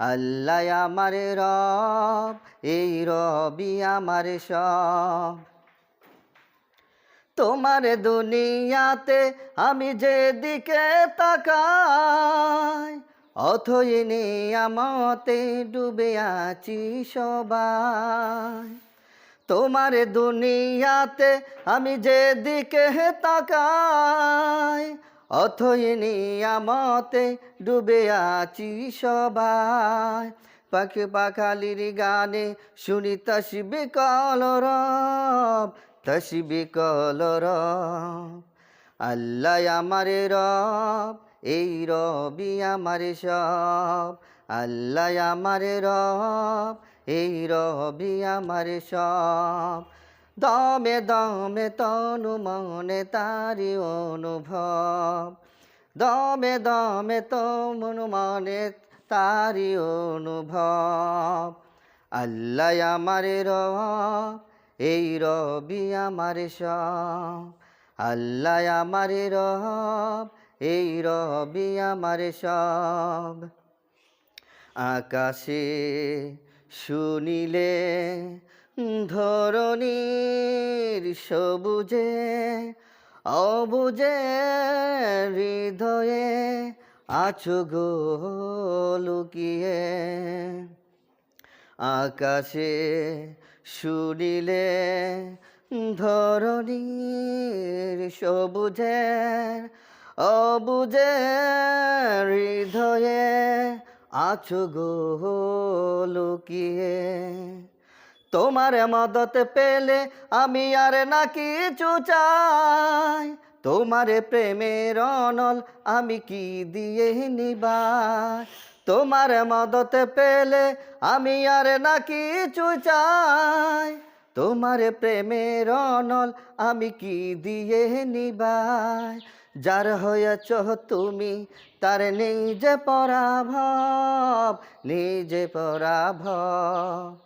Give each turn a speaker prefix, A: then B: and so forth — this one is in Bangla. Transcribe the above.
A: আল্লাহ আমার রব, এই রবি আমার সব। তোমার দুনিয়াতে আমি যেদিকে তাকাই, অথই নিয়ামতে ডুবে আছি সবাই। তোমার দুনিয়াতে আমি যেদিকে তাকাই অথই নিয়ামতে ডুবে আছি সবাই। পাখি পাখালির গানে শুনি তসবি কলরব তসবি কলরব আল্লাহ আমার রব, এই রবি আমার সব। আল্লাহ আমার রব, এই রবি আমার সব। দমে দমে তনু মনে তারি অনুভব। দমে দমে তনু মনে তারি অনুভব। আল্লাহ আমার রব, এই রবি আমার সব। আল্লাহ আমার রব, এই রবি আমার সব। আকাশে শুনিলে ধরণীর সবুজে, অবুজে হৃদয়ে আছো গো লুকিয়ে। আকাশে শুনিলে ধরণীর সবুজে, অবুজে হৃদয়ে আছো গো লুকিয়ে। তোমার মদত পেলে আমি আর না কিছু চাই। তোমার প্রেমের অনল আমি কি দিয়ে নিবাই? তোমার মদত পেলে আমি আর না কিছু চাই। তোমার প্রেমের অনল আমি কি দিয়ে নিবাই? যার হয়েছ তুমি তার নিজে পরাভব নিজে পরাভব।